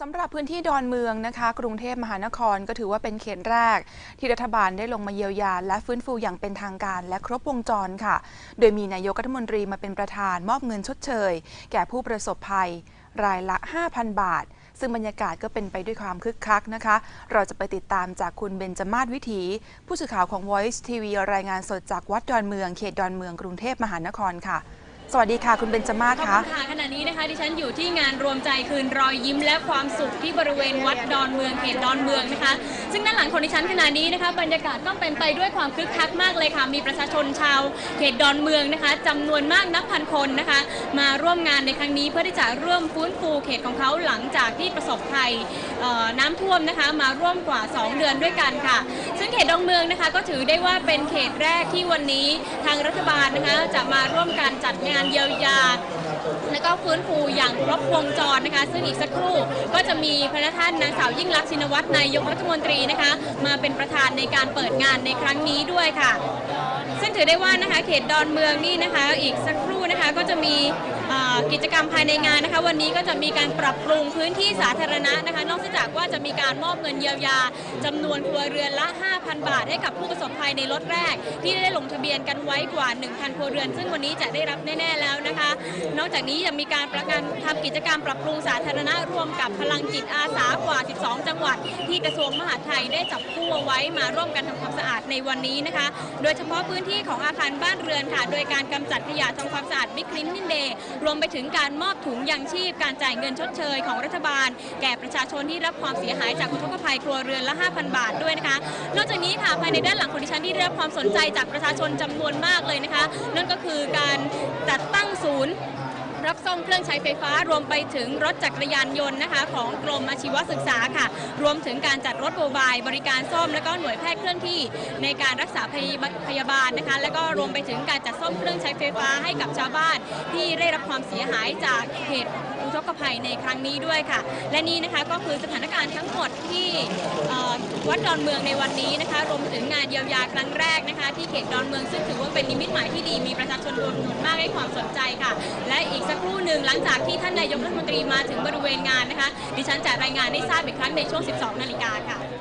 สำหรับพื้นที่ดอนเมืองนะคะ กรุงเทพมหานครก็ถือว่าเป็นเขตแรก ที่รัฐบาลได้ลงมาเยียวยา และฟื้นฟูอย่างเป็นทางการและครบวงจรค่ะ โดยมีนายกรัฐมนตรีมาเป็นประธานมอบเงินชดเชย แก่ผู้ประสบภัย รายละ 5,000 บาท ซึ่งบรรยากาศก็เป็นไปด้วยความคึกคักนะคะ เราจะไปติดตามจากคุณเบนจมาศวิถี ผู้สื่อข่าวของ Voice TV รายงานสดจากวัดดอนเมือง เขตดอนเมืองกรุงเทพมหานครค่ะ สวัสดีค่ะ คุณเบนจมาศขอบคะคุณค่ะขณะนี้นะคะดิฉันอยู่ที่งานรวมใจคืนรอยยิ้มและความสุขที่บริเวณวัดดอนเมืองเขตดอนเมืองนะคะ ซึ่งด้านหลังของดิฉันขณะนี้นะคะบรรยากาศก็เป็นไปด้วยความคึกคักมากเลยค่ะ มีประชาชนชาวเขตดอนเมืองนะคะจำนวนมากนับพันคนนะคะ มาร่วมงานในครั้งนี้เพื่อที่จะร่วมฟื้นฟูเขตของเขาหลังจากที่ประสบภัยเอ่อน้ำท่วมนะคะมาร่วมกว่า 2 เดือนด้วยกันค่ะ ซึ่งเขตดอนเมืองนะคะก็ถือได้ว่าเป็นเขตแรกที่วันนี้ทางรัฐบาลนะคะจะมาร่วมการจัดงานเยียวยา และก็ฟื้นฟูอย่างครบวงจรนะคะ ซึ่งอีกสักครู่ก็จะมีพระท่านนางสาวยิ่งรักชินวัตรนายกรัฐมนตรีนะคะ มาเป็นประธานในการเปิดงานในครั้งนี้ด้วยค่ะ ซึ่งถือได้ว่านะคะเขตดอนเมืองนี่นะคะ อีกสักครู่นะคะก็จะมีกิจกรรมภายในงานนะคะ วันนี้ก็จะมีการปรับปรุงพื้นที่สาธารณะนะคะ นอกจากว่าจะมีการมอบเงินเยียวยาจำนวนครัวเรือนละ 5,000 บาท ให้กับผู้ประสบภัยในรถแรก ที่ได้ลงทะเบียนกันไว้กว่า 1,000 ครัวเรือน ซึ่งวันนี้จะได้รับแน่ๆแล้วนะคะ นอกจากนี้ยังมีการประกันทำกิจกรรมปรับปรุงสาธารณะร่วมกับพลังจิตอาสากว่า 12 จังหวัด ที่กระทรวงมหาดไทยได้จับคู่เอาไว้มาร่วมกันทำความสะอาดในวันนี้นะคะ โดยเฉพาะพื้นที่ของอาคารบ้านเรือนค่ะ โดยการกำจัดขยะทำความสะอาดบิ๊กคลินนินเดย์รวมไปถึงการมอบถุงยางชีพ การจ่ายเงินชดเชยของรัฐบาล แก่ประชาชนที่รับความเสียหายจากอุทกภัยครัวเรือนละ 5,000 บาทด้วยนะคะ นอกจากนี้ค่ะภายในด้านหลังของดิฉันที่ได้รับความสนใจจากประชาชนจำนวนมากเลยนะคะ นั่นก็คือการจัดตั้งศูนย์ รับซ่อมเครื่องใช้ไฟฟ้ารวมไปถึงรถจักรยานยนต์นะคะ ของกรมอาชีวศึกษาค่ะ รวมถึงการจัดรถโมบายบริการซ่อมและก็หน่วยแพทย์เคลื่อนที่ในการรักษาพยาบาลพยาบาลนะคะ และก็รวมไปถึงการจัดซ่อมเครื่องใช้ไฟฟ้าให้กับชาวบ้านที่ได้รับความเสียหายจากเหตุอุทกภัยในครั้งนี้ด้วยค่ะ และนี่นะคะก็คือสถานการณ์ทั้งหมดที่วัดดอนเมืองในวันนี้นะคะ รวมถึงงานเยียวยาครั้งแรกนะคะ ที่เขตดอนเมืองซึ่งถือว่าเป็นนิมิตหมายที่ดีมีประชาชนจำนวนมากให้ความสนใจค่ะ และอีกสักครู่หนึ่งหลังจากที่ท่านนายกรัฐมนตรีมาถึงบริเวณงานนะคะดิฉันจะรายงานให้ทราบอีกครั้งในช่วง 12 นาฬิกาค่ะ